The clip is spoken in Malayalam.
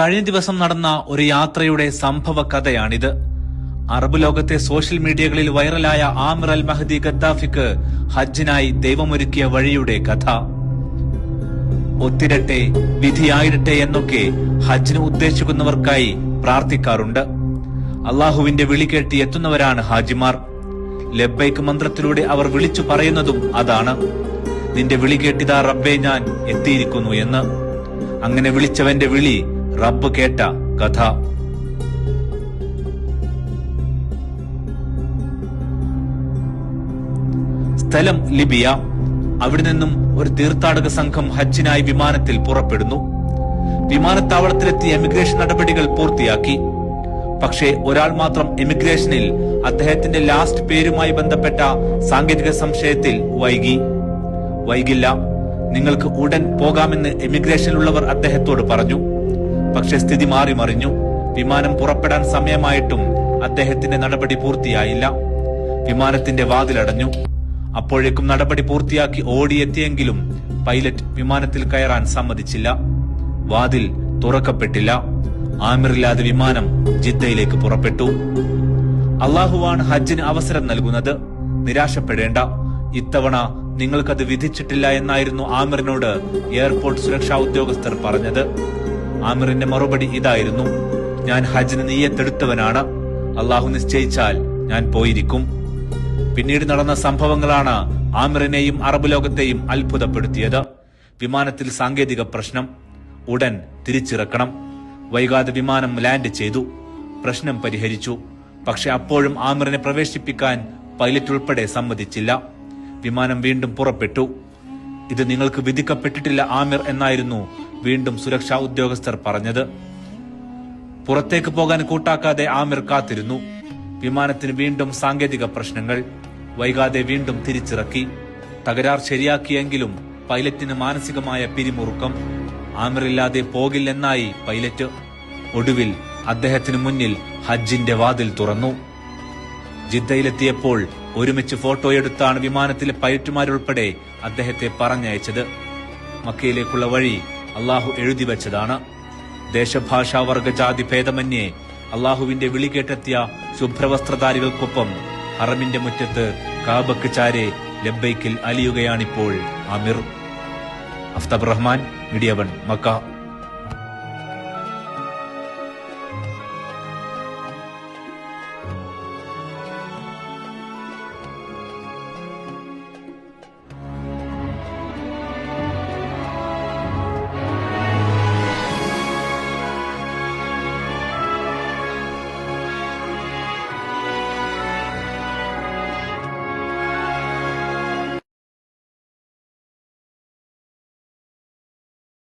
കഴിഞ്ഞ ദിവസം നടന്ന ഒരു യാത്രയുടെ സംഭവ കഥയാണിത്. അറബ് ലോകത്തെ സോഷ്യൽ മീഡിയകളിൽ വൈറലായ ആമിർ അൽ മഹദി ഗദ്ദാഫിക്ക് ഹജ്ജിനായി ദൈവമൊരുക്കിയ വഴിയുടെ കഥ. ഒത്തിരട്ടെ വിധിയായിരട്ടെ എന്നൊക്കെ ഹജ്ജിന് ഉദ്ദേശിക്കുന്നവർക്കായി പ്രാർത്ഥിക്കാറുണ്ട്. അള്ളാഹുവിന്റെ വിളി കേട്ടി എത്തുന്നവരാണ് ഹാജിമാർ. ലബ്ബൈക്ക് മന്ത്രത്തിലൂടെ അവർ വിളിച്ചു പറയുന്നതും അതാണ്. നിന്റെ വിളി കേട്ടിതാ റബ്ബേ ഞാൻ എത്തിയിരിക്കുന്നു എന്ന്. അങ്ങനെ വിളിച്ചവന്റെ വിളി റബ്ബ് കേട്ട കഥ. സ്ഥലം ലിബിയ. അവിടെ നിന്നും ഒരു തീർത്ഥാടക സംഘം ഹജ്ജിനായി വിമാനത്തിൽ പുറപ്പെടുന്നു. വിമാനത്താവളത്തിലെത്തി എമിഗ്രേഷൻ നടപടികൾ പൂർത്തിയാക്കി. പക്ഷേ ഒരാൾ മാത്രം എമിഗ്രേഷനിൽ അദ്ദേഹത്തിന്റെ ലാസ്റ്റ് പേരുമായി ബന്ധപ്പെട്ട സാങ്കേതിക സംശയത്തിൽ വൈകി. വൈകില്ല. നിങ്ങൾക്ക് ഉടൻ പോകാമെന്ന് എമിഗ്രേഷനിലുള്ളവർ അദ്ദേഹത്തോട് പറഞ്ഞു. പക്ഷെ സ്ഥിതി മാറി മറിഞ്ഞു. വിമാനം പുറപ്പെടാൻ സമയമായിട്ടും അദ്ദേഹത്തിന്റെ നടപടി പൂർത്തിയായില്ല. വിമാനത്തിന്റെ വാതിലടഞ്ഞു. അപ്പോഴേക്കും നടപടി പൂർത്തിയാക്കി ഓടിയെത്തിയെങ്കിലും പൈലറ്റ് വിമാനത്തിൽ കയറാൻ സമ്മതിച്ചില്ല. വാതിൽ തുറക്കപ്പെട്ടില്ല. ആമിറില്ലാതെ വിമാനം ജിദ്ദയിലേക്ക് പുറപ്പെട്ടു. അള്ളാഹുവാണ് ഹജ്ജിന് അവസരം നൽകുന്നത്. നിരാശപ്പെടേണ്ട. ഇത്തവണ നിങ്ങൾക്കത് വിധിച്ചിട്ടില്ല എന്നായിരുന്നു ആമിറിനോട് എയർപോർട്ട് സുരക്ഷാ ഉദ്യോഗസ്ഥർ പറഞ്ഞത്. ആമിറിന്റെ മറുപടി ഇതായിരുന്നു. ഞാൻ ഹജ്ജിന് നീയത്തെടുത്തവനാണ് അള്ളാഹു നിശ്ചയിച്ചാൽ ഞാൻ പോയിരിക്കും. പിന്നീട് നടന്ന സംഭവങ്ങളാണ് ആമിറിനെയും അറബ് ലോകത്തെയും അത്ഭുതപ്പെടുത്തിയത്. വിമാനത്തിൽ സാങ്കേതിക പ്രശ്നം. ഉടൻ തിരിച്ചിറക്കണം. വൈകാതെ വിമാനം ലാൻഡ് ചെയ്തു. പ്രശ്നം പരിഹരിച്ചു. പക്ഷെ അപ്പോഴും ആമിറിനെ പ്രവേശിപ്പിക്കാൻ പൈലറ്റ് ഉൾപ്പെടെ സമ്മതിച്ചില്ല. വിമാനം വീണ്ടും പുറപ്പെട്ടു. ഇത് നിങ്ങൾക്ക് വിധിക്കപ്പെട്ടിട്ടില്ല ആമിർ എന്നായിരുന്നു വീണ്ടും സുരക്ഷാ ഉദ്യോഗസ്ഥർ പറഞ്ഞത്. പുറത്തേക്ക് പോകാൻ കൂട്ടാക്കാതെ ആമിർ കാത്തിരുന്നു. വിമാനത്തിന് വീണ്ടും സാങ്കേതിക പ്രശ്നങ്ങൾ. വൈകാതെ വീണ്ടും തിരിച്ചിറക്കി. തകരാർ ശരിയാക്കിയെങ്കിലും പൈലറ്റിന് മാനസികമായ പിരിമുറുക്കം. ആമിറില്ലാതെ പോകില്ലെന്നായി പൈലറ്റ്. ഒടുവിൽ അദ്ദേഹത്തിന് മുന്നിൽ ഹജ്ജിന്റെ വാതിൽ തുറന്നു. ജിദ്ദയിലെത്തിയപ്പോൾ ഒരുമിച്ച് ഫോട്ടോയെടുത്താണ് വിമാനത്തിലെ പൈലറ്റുമാരുൾപ്പെടെ അദ്ദേഹത്തെ പറഞ്ഞയച്ചത്. മക്കയിലേക്കുള്ള വഴി അള്ളാഹു എഴുതി വെച്ചതാണ്. ദേശഭാഷാ വർഗജാതി ഭേദമന്യേ അള്ളാഹുവിന്റെ വിളി കേട്ടെത്തിയ ശുഭ്രവസ്ത്രധാരികൾക്കൊപ്പം ഹറമിന്റെ മുറ്റത്ത് കാബക്ക് ചാരെ ലബ്ബൈക്കിൽ അലിയുകയാണിപ്പോൾ Amir. Aftab Rahman media one Mecca.